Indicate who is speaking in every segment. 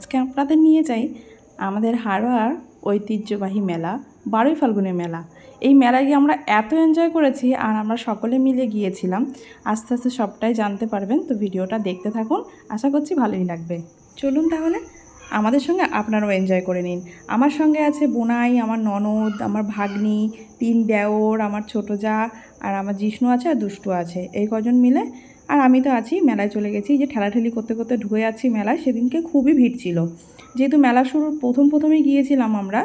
Speaker 1: আজকে আপনাদের নিয়ে যাই আমাদের হারোয়ার ঐতিহ্যবাহী মেলা, বারোই ফাল্গুনের মেলা। এই মেলায় গিয়ে আমরা এত এনজয় করেছি আর আমরা সকলে মিলে গিয়েছিলাম। আস্তে আস্তে সবটাই জানতে পারবেন, তো ভিডিওটা দেখতে থাকুন। আশা করছি ভালোই লাগবে। চলুন তাহলে আমাদের সঙ্গে আপনারাও এনজয় করে নিন। আমার সঙ্গে আছে বোনাই, আমার ননদ, আমার ভাগ্নি, তিন দেওর, আমার ছোটো যা, আর আমার জিষ্ণু আছে আর দুষ্টু আছে। এই কজন মিলে আর আমি তো আছি মেলায় চলে গেছি যে ঠেলাঠেলি করতে করতে ঢুকে যাচ্ছি মেলায়, সেদিনকে খুবই ভিড় ছিল। যেহেতু মেলা শুরুর প্রথম প্রথমেই গিয়েছিলাম আমরা,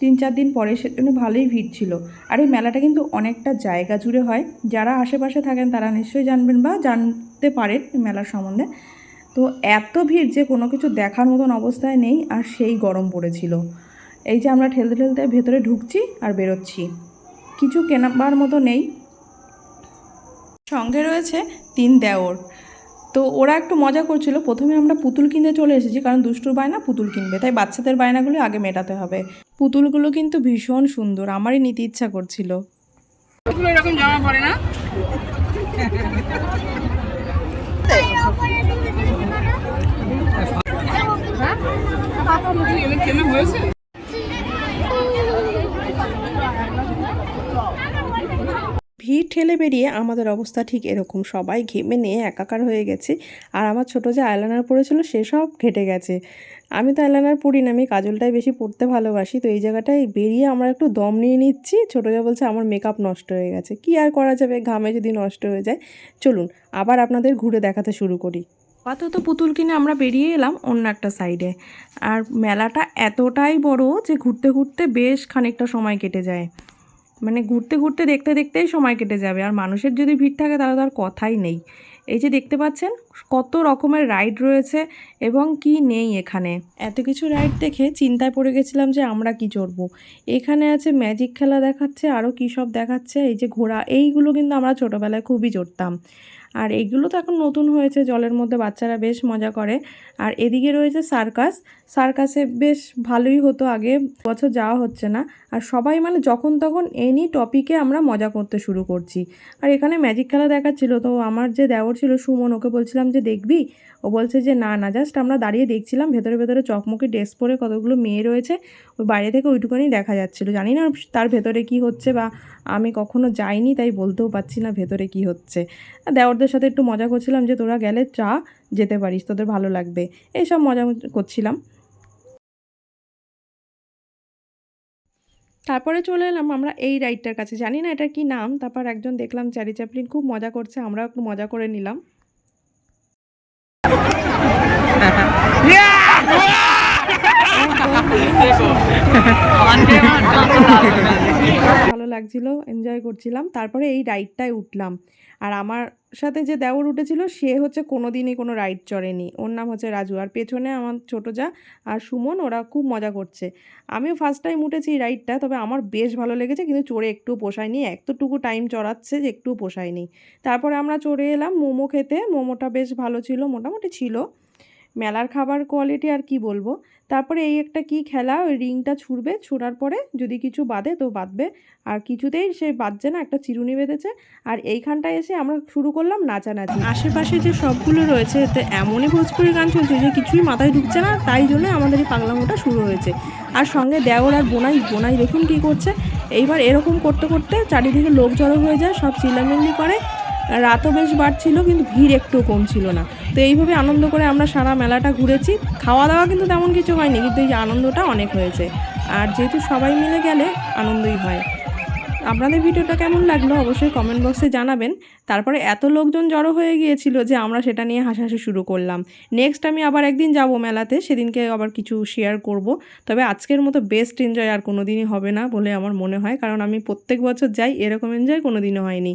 Speaker 1: তিন চার দিন পরে সেজন্য ভালোই ভিড় ছিল। আর এই মেলাটা কিন্তু অনেকটা জায়গা জুড়ে হয়, যারা আশেপাশে থাকেন তারা নিশ্চয়ই জানবেন বা জানতে পারেন মেলার সম্বন্ধে। তো এত ভিড় যে কোনো কিছু দেখার মতন অবস্থায় নেই, আর সেই গরম পড়েছিল। এই যে আমরা ঠেলতে ঠেলতে ভেতরে ঢুকছি আর বেরোচ্ছি। কিছু কেনাবার মতো নেই সঙ্গে রয়েছে তিন দেওর। তো ওরা একটু মজা করছিল। প্রথমে আমরা পুতুল কিনতে চলে এসেছি, কারণ দুষ্টুর বায়না পুতুল কিনবে। তাই বাচ্চাদের বায়নাগুলো আগে মেটাতে হবে। পুতুলগুলো কিন্তু ভীষণ সুন্দর, আমারই নিতে ইচ্ছা করছিল। ভিড় ঠেলে বেরিয়ে আমাদের অবস্থা ঠিক এরকম। সবাই ঘেমে নিয়ে একাকার হয়ে গেছে। আর আমার ছোটো যে আইলাইনার পড়েছিল সেসব ঘেটে গেছে। আমি তো আইলাইনার পড়ি না, আমি কাজলটাই বেশি পড়তে ভালোবাসি। তো এই জায়গাটায় বেরিয়ে আমরা একটু দম নিয়ে নিচ্ছি। ছোটো যা বলছে, আমার মেকআপ নষ্ট হয়ে গেছে। কি আর করা যাবে? ঘামে যদি নষ্ট হয়ে যায়। চলুন, আবার আপনাদের ঘুরে দেখাতে শুরু করি। আপাতত পুতুল কিনে আমরা বেরিয়ে এলাম অন্য একটা সাইডে আর মেলাটা এতটাই বড় যে ঘুরতে ঘুরতে বেশ খানিকটা সময় কেটে যায়। মানে ঘুরতে ঘুরতে দেখতে দেখতেই সময় কেটে যাবে। আর মানুষের যদি ভিড় থাকে তাহলে তো আর কথাই নেই। এই যে দেখতে পাচ্ছেন, কত রকমের রাইড রয়েছে এবং কি নেই এখানে। এত কিছু রাইড দেখে চিন্তায় পড়ে গেছিলাম যে আমরা কি চড়বো। এখানে আছে ম্যাজিক খেলা দেখাচ্ছে আরও কী সব দেখাচ্ছে। এই যে ঘোড়া, এইগুলো কিন্তু আমরা ছোটোবেলায় খুবই চড়তাম। আর এইগুলো তো এখন নতুন হয়েছে, জলের মধ্যে বাচ্চারা বেশ মজা করে। আর এদিকে রয়েছে সার্কাস, সার্কাসে বেশ ভালোই হতো আগে, বছর যাওয়া হচ্ছে না। আর সবাই মানে যখন তখন এনি টপিকে আমরা মজা করতে শুরু করছি। আর এখানে ম্যাজিক খেলা দেখাচ্ছিল, তো আমার যে দেওর ছিল সুমন, ওকে বলছিলাম যে, দেখবি? ও বলছে যে, না না জাস্ট আমরা দাঁড়িয়ে দেখছিলাম, ভেতরে ভেতরে চকমকি ড্রেস পরে কতগুলো মেয়ে রয়েছে, ওই বাইরে থেকে ওইটুকুনি দেখা যাচ্ছিল। জানি না তার ভেতরে কি হচ্ছে বা আমি কখনো যাইনি, তাই বলতেও পারছি না ভেতরে কি হচ্ছে। আর দেওরদের সাথে একটু মজা করছিলাম যে তোরা গেলে চা যেতে পারিস, তোদের ভালো লাগবে। এইসব মজা করছিলাম। তারপরে চলে এলাম আমরা এই রাইডটার কাছে। জানি না এটা কি নাম, তারপর একজন দেখলাম চ্যারি চ্যাপলিন খুব মজা করছে আমরাও একটু মজা করে নিলাম। ভালো লাগছিল এনজয় করছিলাম। তারপরে এই রাইডটায় উঠলাম। আর আমার সাথে যে দেওর উঠেছিল, সে হচ্ছে কোনো দিনই কোনো রাইড চড়েনি। ওর নাম হচ্ছে রাজু। আর পেছনে আমার ছোটো যা আর সুমন, ওরা খুব মজা করছে। আমিও ফার্স্ট টাইম উঠেছি এই রাইডটা তবে আমার বেশ ভালো লেগেছে, কিন্তু চড়ে একটুও পোষায়নি। এতটুকু টাইম চড়াচ্ছে যে একটুও পোষায়নি। তারপরে আমরা চড়ে এলাম মোমো খেতে। মোমোটা বেশ ভালো ছিল, মোটামুটি ছিল। মেলার খাবার কোয়ালিটি আর কি বলব? তারপরে এই একটা কি খেলা? ওই রিংটা ছুড়বে, ছোড়ার পরে যদি কিছু বাঁধে তো বাঁধবে। আর কিছুতেই সে বাঁধছে না, একটা চিরুনি বেঁধেছে। আর এইখানটায় এসে আমরা শুরু করলাম নাচানাচি। আশেপাশে যে সবগুলো রয়েছে, এতে এমনই ভোজপুরি গান চলছে যে কিছুই মাথায় ঢুকছে না, তাই জন্য আমাদের এই পাগলামোটা শুরু হয়েছে। আর সঙ্গে দেওর আর বোনাই বোনাই দেখুন কী করছে। এইবার এরকম করতে করতে চারিদিকে লোক জড়ো হয়ে যায়, সব চিল্লামিল্লি করে। রাতও বেশ বাড়ছিল, কিন্তু ভিড় একটু কম ছিল না। তো এইভাবে আনন্দ করে আমরা সারা মেলাটা ঘুরেছি। খাওয়া দাওয়া কিন্তু তেমন কিছু হয়নি, কিন্তু এই আনন্দটা অনেক হয়েছে। আর যেহেতু সবাই মিলে গেলে আনন্দই হয়। আপনাদের ভিডিওটা কেমন লাগল অবশ্যই কমেন্ট বক্সে জানাবেন। তারপরে এত লোকজন জড়ো হয়ে গিয়েছিল যে আমরা সেটা নিয়ে হাসাহাসি শুরু করলাম। নেক্সট আমি আবার একদিন যাব মেলাতে, সেদিনকে আবার কিছু শেয়ার করব। তবে আজকের মতো বেস্ট এনজয় আর কোনো দিনই হবে না বলে আমার মনে হয়, কারণ আমি প্রত্যেক বছর যাই, এরকম এনজয় কোনো দিনও হয়নি।